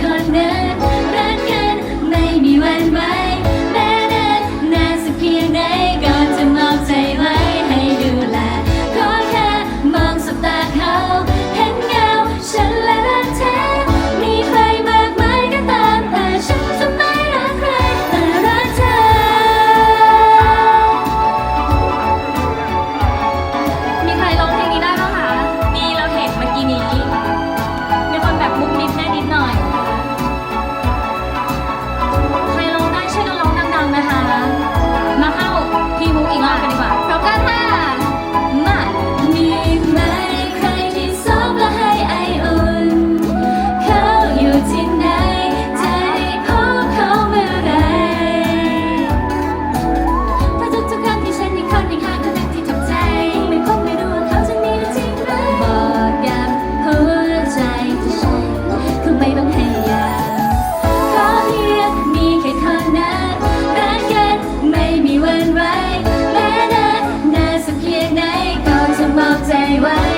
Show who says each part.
Speaker 1: connect. นไว้ แม้นานนานสักเพียงไหนก็จะมอบใจไว้